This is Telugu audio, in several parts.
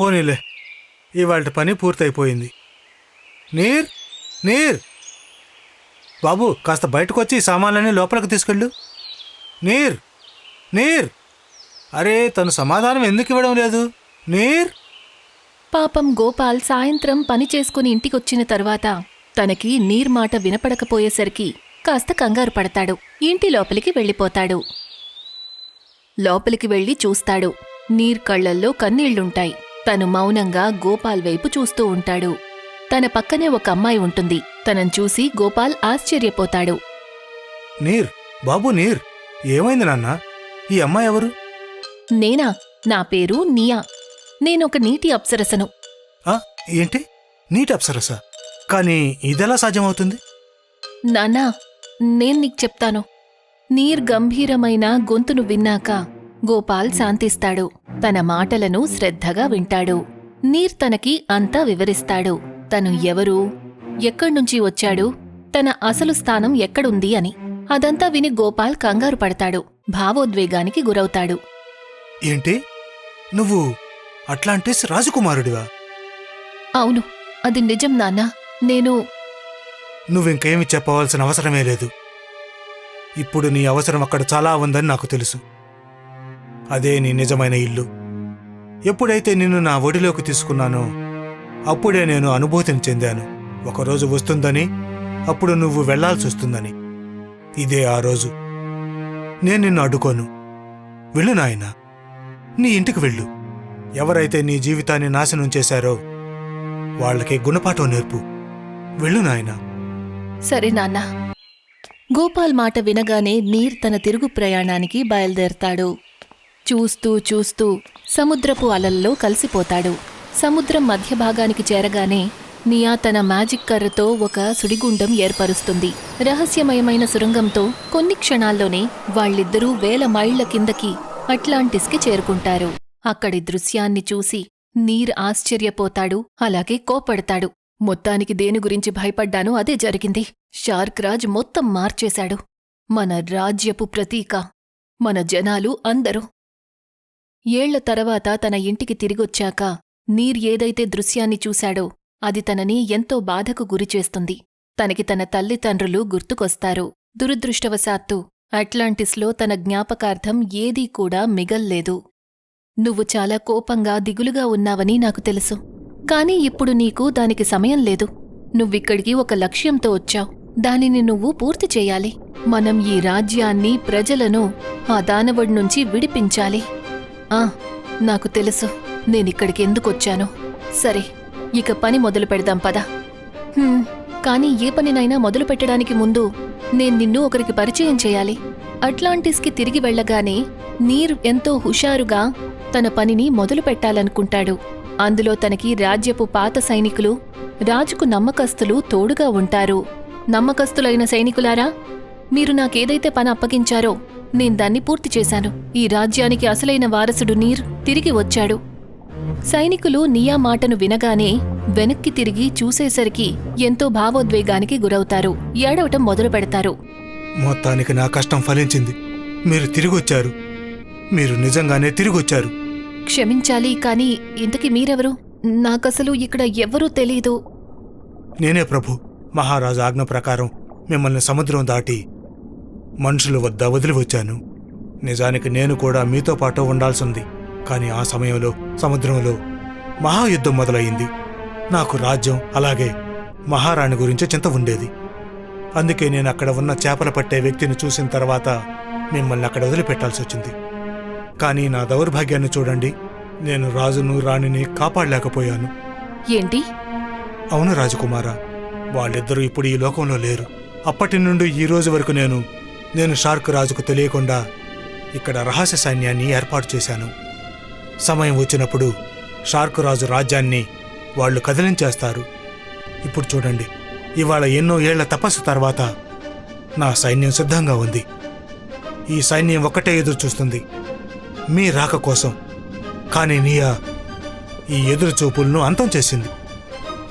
పోనీలే. ఇవాళ పని పూర్తయిపోయింది. నీర్ నీర్. బాబు కాస్త బయటకు వచ్చి సామాన్లన్నీ లోపలికి తీసుకెళ్ళు. నీర్ నీర్. అరే తను సమాధానం ఎందుకు ఇవ్వడం లేదు? నీర్. పాపం గోపాల్ సాయంత్రం పని చేసుకుని ఇంటికొచ్చిన తర్వాత తనకి నీర్ మాట వినపడకపోయేసరికి కాస్త కంగారు పడతాడు. ఇంటి లోపలికి వెళ్ళిపోతాడు. లోపలికి వెళ్ళి చూస్తాడు. నీర్ కళ్ళల్లో కన్నీళ్ళుంటాయి. తను మౌనంగా గోపాల్ వైపు చూస్తూ ఉంటాడు. తన పక్కనే ఒక అమ్మాయి ఉంటుంది. తనను చూసి గోపాల్ ఆశ్చర్యపోతాడు. నీర్ బాబు నీర్ ఏమైంది నాన్న? ఈ అమ్మాయి ఎవరు? నేనా? నా పేరు నియా. నేనొక నీటి అప్సరసను. ఆ, ఏంటి? నీటి అప్సరస? కానీ ఇదెలా సాధ్యమవుతుంది? నాన్నా నేను నీకు చెప్తాను. నీర్ గంభీరమైన గొంతును విన్నాక గోపాల్ శాంతిస్తాడు. తన మాటలను శ్రద్ధగా వింటాడు. నీర్ తనకి అంతా వివరిస్తాడు. తను ఎవరు? ఎక్కడ్నుంచి వచ్చాడు? తన అసలు స్థానం ఎక్కడుంది అని. అదంతా విని గోపాల్ కంగారు పడతాడు. భావోద్వేగానికి గురవుతాడు. ఏంటి? నువ్వు అట్లాంటిస్ రాజకుమారుడివా? అవును. అది నిజం నాన్నా. నేను నువ్వింకేమి చెప్పవలసిన అవసరమే లేదు. ఇప్పుడు నీ అవసరం అక్కడ చాలా ఉందని నాకు తెలుసు. అదే నీ నిజమైన ఇల్లు. ఎప్పుడైతే నిన్ను నా ఒడిలోకి తీసుకున్నానో అప్పుడే నేను అనుభూతిని చెందాను. ఒకరోజు వస్తుందని అప్పుడు నువ్వు వెళ్ళాల్సి వస్తుందని. ఇదే ఆ రోజు. నేను నిన్ను అడ్డుకోను. వెళ్ళు నాయనా. నీ ఇంటికి వెళ్ళు. ఎవరైతే నీ జీవితాన్ని నాశనం చేశారో వాళ్ళకి గుణపాఠం నేర్పు. వెళ్ళు నాయనా. సరే నాన్న. గోపాల్ మాట వినగానే నీర్ తన తిరుగు ప్రయాణానికి బయలుదేరతాడు. చూస్తూ చూస్తూ సముద్రపు అలల్లో కలిసిపోతాడు. సముద్రం మధ్య భాగానికి చేరగానే నియా తన మ్యాజిక్ కర్రతో ఒక సుడిగుండం ఏర్పరుస్తుంది. రహస్యమయమైన సురంగంతో కొన్ని క్షణాల్లోనే వాళ్ళిద్దరూ వేల మైళ్ళ కిందకి అట్లాంటిస్కి చేరుకుంటారు. అక్కడి దృశ్యాన్ని చూసి నీర్ ఆశ్చర్యపోతాడు అలాగే కోపడతాడు. మొత్తానికి దేని గురించి భయపడ్డానో అదే జరిగింది. షార్క్ రాజ్ మొత్తం మార్చేశాడు. మన రాజ్యపు ప్రతీక. మన జనాలు అందరూ. ఏళ్ళ తర్వాత తన ఇంటికి తిరిగొచ్చాక నీర్ ఏదైతే దృశ్యాన్ని చూశాడో అది తనని ఎంతో బాధకు గురిచేస్తుంది తనకి తన తల్లిదండ్రులు గుర్తుకొస్తారు. దురదృష్టవశాత్తు అట్లాంటిస్లో తన జ్ఞాపకార్థం ఏదీ కూడా మిగల్లేదు. నువ్వు చాలా కోపంగా దిగులుగా ఉన్నావని నాకు తెలుసు. కానీ ఇప్పుడు నీకు దానికి సమయం లేదు. నువ్విక్కడికి ఒక లక్ష్యంతో వచ్చావు. దానిని నువ్వు పూర్తి చేయాలి. మనం ఈ రాజ్యాన్ని ప్రజలను ఆ దానవుడి నుంచి విడిపించాలి. ఆ నాకు తెలుసు. నేనిక్కడికి ఎందుకొచ్చానో సరే ఇక పని మొదలు పెడదాం పద. "హ్మ్, కానీ ఏ పనినైనా మొదలు పెట్టడానికి ముందు నేను నిన్ను ఒకరికి పరిచయం చేయాలి. అట్లాంటిస్కి తిరిగి వెళ్ళగానే నీర్ ఎంతో హుషారుగా తన పనిని మొదలు పెట్టాలనుకుంటాడు. అందులో తనకి రాజ్యపు పాత సైనికులు రాజుకు నమ్మకస్తులు తోడుగా ఉంటారు. నమ్మకస్తులైన సైనికులారా మీరు నాకేదైతే పని అప్పగించారో నేను దాన్ని పూర్తి చేశాను. ఈ రాజ్యానికి అసలైన వారసుడు నీర్ తిరిగి వచ్చాడు. సైనికులు నియా మాటను వినగానే వెనక్కి తిరిగి చూసేసరికి ఎంతో భావోద్వేగానికి గురవుతారు. ఏడవటం మొదలు పెడతారు. మొత్తానికి నా కష్టం ఫలించింది. మీరు తిరిగొచ్చారు. మీరు నిజంగానే తిరిగొచ్చారు. క్షమించాలి కానీ ఇంతకీ మీరెవరు? నాకసలు ఇక్కడ ఎవ్వరూ తెలీదు. నేనే ప్రభు. మహారాజు ఆజ్ఞ ప్రకారం మిమ్మల్ని సముద్రం దాటి మనుషుల వద్ద వదిలి వచ్చాను నిజానికి నేను కూడా మీతో పాటు ఉండాల్సింది. కానీ ఆ సమయంలో సముద్రంలో మహాయుద్ధం మొదలయింది నాకు రాజ్యం అలాగే మహారాణి గురించి చింత ఉండేది. అందుకే నేను అక్కడ ఉన్న చేపలు పట్టే వ్యక్తిని చూసిన తర్వాత మిమ్మల్ని అక్కడ వదిలిపెట్టాల్సి వచ్చింది. కానీ నా దౌర్భాగ్యాన్ని చూడండి నేను రాజును రాణిని కాపాడలేకపోయాను. ఏంటి? అవును రాజకుమారా వాళ్ళిద్దరూ ఇప్పుడు ఈ లోకంలో లేరు. అప్పటి నుండి ఈ రోజు వరకు నేను నేను షార్క్ రాజుకు తెలియకుండా ఇక్కడ రహస్య సైన్యాన్ని ఏర్పాటు చేశాను. సమయం వచ్చినప్పుడు షార్క్ రాజు రాజ్యాన్ని వాళ్ళు కదిలించేస్తారు ఇప్పుడు చూడండి ఇవాళ ఎన్నో ఏళ్ళ తపస్సు తర్వాత నా సైన్యం సిద్ధంగా ఉంది. ఈ సైన్యం ఒక్కటే ఎదురు చూస్తుంది. మీ రాక కోసం. కానీ నియా ఈ ఎదురు చూపులను అంతం చేసింది.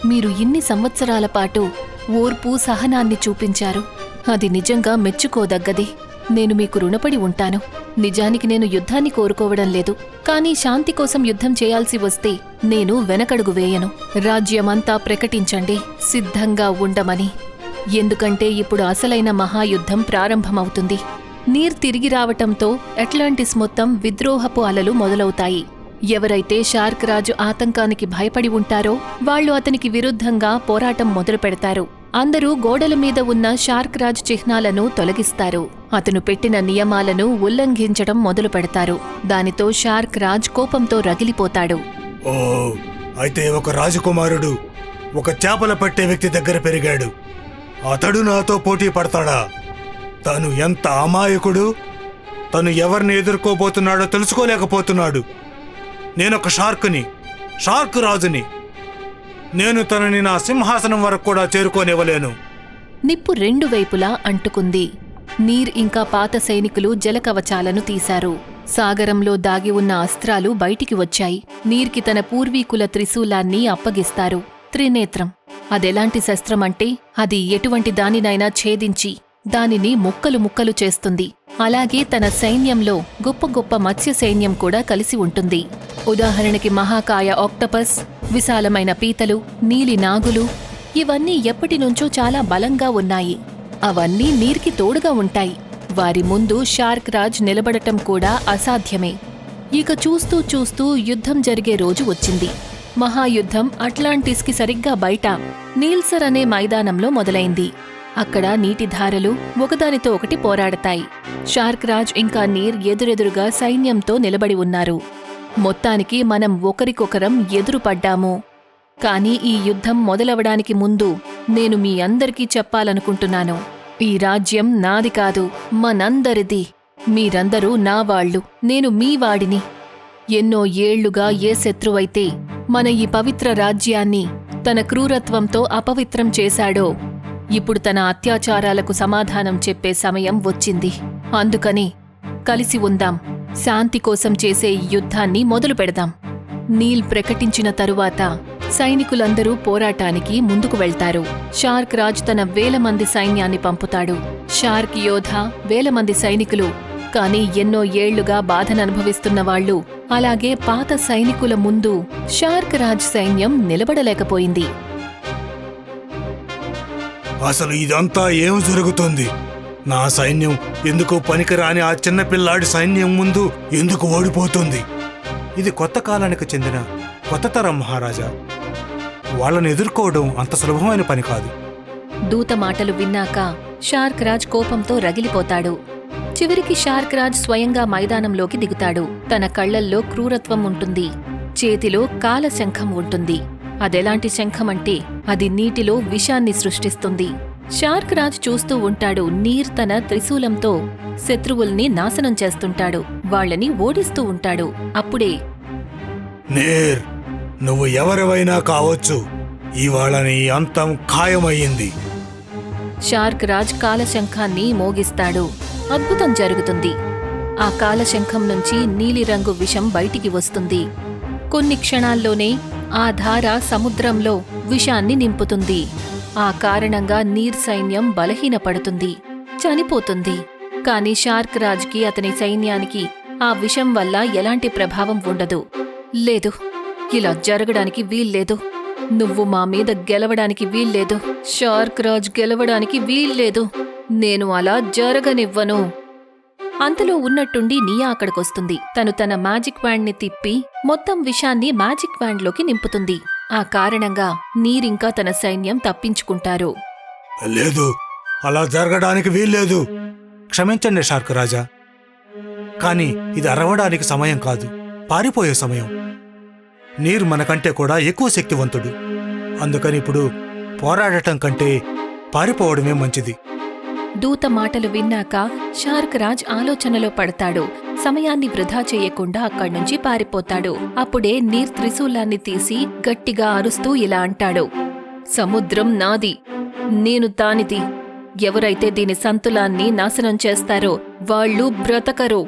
మీరు ఇన్ని సంవత్సరాల పాటు ఓర్పు సహనాన్ని చూపించారు. అది నిజంగా మెచ్చుకోదగ్గది. నేను మీకు రుణపడి ఉంటాను. నిజానికి నేను యుద్ధాన్ని కోరుకోవడం లేదు. కానీ శాంతి కోసం యుద్ధం చేయాల్సి వస్తే నేను వెనకడుగు వేయను. రాజ్యమంతా ప్రకటించండి. సిద్ధంగా ఉండమని. ఎందుకంటే ఇప్పుడు అసలైన మహాయుద్ధం ప్రారంభమవుతుంది. నీర్ తిరిగి రావటంతో అట్లాంటిస్ మొత్తం విద్రోహపు అలలు మొదలవుతాయి. ఎవరైతే షార్క్ రాజు ఆతంకానికి భయపడి ఉంటారో వాళ్ళు అతనికి విరుద్ధంగా పోరాటం మొదలు పెడతారు అందరూ గోడల మీద ఉన్న షార్క్ రాజ్ చిహ్నాలను తొలగిస్తారు. అతను పెట్టిన నియమాలను ఉల్లంఘించడం మొదలు పెడతారు. దానితో షార్క్ రాజ్ కోపంతో రగిలిపోతాడు. ఓ అయితే ఒక రాజకుమారుడు ఒక చేపల పట్టే వ్యక్తి దగ్గర పెరిగాడు. అతడు నాతో పోటీ పడతాడా? తను ఎంత అమాయకుడు? తను ఎవరిని ఎదుర్కోబోతున్నాడో తెలుసుకోలేకపోతున్నాడు. నేనొక షార్క్ని షార్క్ రాజుని నేను తనని నా సింహాసనం వరకు కూడా చేరుకోనివ్వలేను. నిప్పు రెండు వైపులా అంటుకుంది. నీర్ ఇంకా పాత సైనికులు జలకవచాలను తీశారు. సాగరంలో దాగి ఉన్న అస్త్రాలు బయటికి వచ్చాయి. నీర్కి తన పూర్వీకుల త్రిశూలాన్ని అప్పగిస్తారు. త్రినేత్రం. అదెలాంటి శస్త్రమంటే అది ఎటువంటి దానినైనా ఛేదించి దానిని ముక్కలు ముక్కలు చేస్తుంది. అలాగే తన సైన్యంలో గొప్ప గొప్ప మత్స్య సైన్యం కూడా కలిసి ఉంటుంది. ఉదాహరణకి మహాకాయ ఆక్టపస్ విశాలమైన పీతలు నీలి నాగులు ఇవన్నీ ఎప్పటినుంచో చాలా బలంగా ఉన్నాయి. అవన్నీ నీర్కి తోడుగా ఉంటాయి. వారి ముందు షార్క్ రాజ్ నిలబడటం కూడా అసాధ్యమే. ఇక చూస్తూ చూస్తూ యుద్ధం జరిగే రోజు వచ్చింది. మహాయుద్ధం అట్లాంటిస్కి సరిగ్గా బయట నీల్సర్ అనే మైదానంలో మొదలైంది. అక్కడ నీటి ధారలు ఒకదానితో ఒకటి పోరాడతాయి. షార్క్ రాజ్ ఇంకా నీర్ ఎదురెదురుగా సైన్యంతో నిలబడి ఉన్నారు. మొత్తానికి మనం ఒకరికొకరం ఎదురుపడ్డాము. కానీ ఈ యుద్ధం మొదలవడానికి ముందు నేను మీ అందరికీ చెప్పాలనుకుంటున్నాను. ఈ రాజ్యం నాది కాదు మనందరిది. మీరందరూ నా వాళ్ళు నేను మీ వాడిని. ఎన్నో ఏళ్ళుగా ఏ శత్రువైతే మన ఈ పవిత్ర రాజ్యాన్ని తన క్రూరత్వంతో అపవిత్రం చేశాడో ఇప్పుడు తన అత్యాచారాలకు సమాధానం చెప్పే సమయం వచ్చింది. అందుకని కలిసి ఉందాం. శాంతి కోసం చేసే ఈ యుద్ధాన్ని మొదలు పెడదాం. నీల్ ప్రకటించిన తరువాత సైనికులందరూ పోరాటానికి ముందుకు వెళ్తారు. షార్క్ రాజ్ తన వేల మంది సైన్యాన్ని పంపుతాడు. షార్క్ యోధ వేల మంది సైనికులు కానీ ఎన్నో ఏళ్ళుగా బాధననుభవిస్తున్న వాళ్ళు అలాగే పాత సైనికుల ముందు షార్క్ రాజ్ సైన్యం నిలబడలేకపోయింది. అసలు ఇదంతా ఏం జరుగుతుంది? నా సైన్యం ఎందుకు పనికిరాని ఆ చిన్నపిల్లాడి సైన్యం ముందు ఎందుకు ఓడిపోతుంది? ఇది కొత్త కాలానికి చెందిన కొత్త తరం మహారాజా. వాళ్ళని ఎదుర్కోవడం అంత సులభమైన పని కాదు. దూత మాటలు విన్నాక షార్క్ రాజ్ కోపంతో రగిలిపోతాడు. చివరికి షార్క్ రాజ్ స్వయంగా మైదానంలోకి దిగుతాడు. తన కళ్ళల్లో క్రూరత్వం ఉంటుంది. చేతిలో కాల శంఖం ఉంటుంది. అదెలాంటి శంఖమంటే అది నీటిలో విషాన్ని సృష్టిస్తుంది. షార్క్ రాజ్ చూస్తూ ఉంటాడు నీర్ తన త్రిశూలంతో శత్రువుల్ని నాశనం చేస్తుంటాడు. వాళ్ళని ఓడిస్తూ ఉంటాడు. అప్పుడే నేర్ నువ్వు ఎవరివైనా కావచ్చు ఇవాళ నీ అంతం ఖాయమయ్యింది. షార్క్ రాజ్ కాలశంఖాన్ని మోగిస్తాడు. అద్భుతం జరుగుతుంది. ఆ కాలశంఖం నుంచి నీలిరంగు విషం బయటికి వస్తుంది. కొన్ని క్షణాల్లోనే ఆ ధార సముద్రంలో విషాన్ని నింపుతుంది. ఆ కారణంగా నీర్ సైన్యం బలహీనపడుతుంది చనిపోతుంది. కాని షార్క్ రాజ్కి అతని సైన్యానికి ఆ విషం వల్ల ఎలాంటి ప్రభావం ఉండదు. లేదు ఇలా జరగడానికి వీల్లేదు. నువ్వు మా మీద గెలవడానికి వీల్లేదు. షార్క్ రాజ్ గెలవడానికి వీల్లేదు. నేను అలా జరగనివ్వను. అంతలో ఉన్నట్టుండి నియా అక్కడికొస్తుంది. తను తన మ్యాజిక్ వ్యాండ్ని తిప్పి మొత్తం విషాన్ని మ్యాజిక్ వ్యాండ్లోకి నింపుతుంది. ఆ కారణంగా నీరింకా తన సైన్యం తప్పించుకుంటారు. లేదు. అలా జరగడానికి వీల్లేదు. క్షమించండి షార్క్ రాజా. కానీ ఇది అరవడానికి సమయం కాదు. పారిపోయే సమయం. నీరు మనకంటే కూడా ఎక్కువ శక్తివంతుడు. అందుకని ఇప్పుడు పోరాడటం కంటే పారిపోవడమే మంచిది. దూత మాటలు విన్నాక షార్క్ రాజ్ ఆలోచనలో పడతాడు. సమయాన్ని వృధా చేయకుండా అక్కడ్నుంచి పారిపోతాడు. అప్పుడే నీర్ త్రిశూలాన్ని తీసి గట్టిగా అరుస్తూ ఇలా అంటాడు. సముద్రం నాది. నేను తానిది ఎవరైతే దీని సంతులాన్ని నాశనం చేస్తారో వాళ్ళు బ్రతకరు.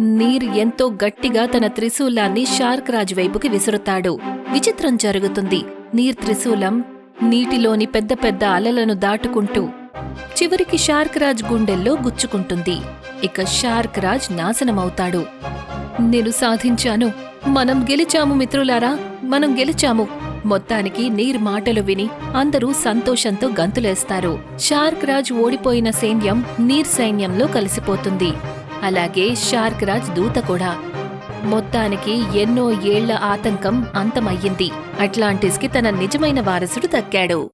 నీర్ ఎంతో గట్టిగా తన త్రిశూలాన్ని షార్క్ రాజ్ వైపుకి విసురుతాడు. విచిత్రం జరుగుతుంది. నీర్ త్రిశూలం నీటిలోని పెద్ద పెద్ద అలలను దాటుకుంటూ చివరికి షార్క్ రాజ్ గుండెల్లో గుచ్చుకుంటుంది. ఇక షార్క్ రాజ్ నాశనమవుతాడు. నేను సాధించాను. మనం గెలిచాము మిత్రులారా మనం గెలిచాము. మొత్తానికి నీర్ మాటలు విని అందరూ సంతోషంతో గంతులేస్తారు. షార్క్ రాజ్ ఓడిపోయిన సైన్యం నీర్ సైన్యంలో కలిసిపోతుంది. అలాగే షార్క్ రాజ్ దూత కూడా. మొత్తానికి ఎన్నో ఏళ్ళ ఆతంకం అంతమయ్యింది. అట్లాంటిస్కి తన నిజమైన వారసుడు దక్కాడు.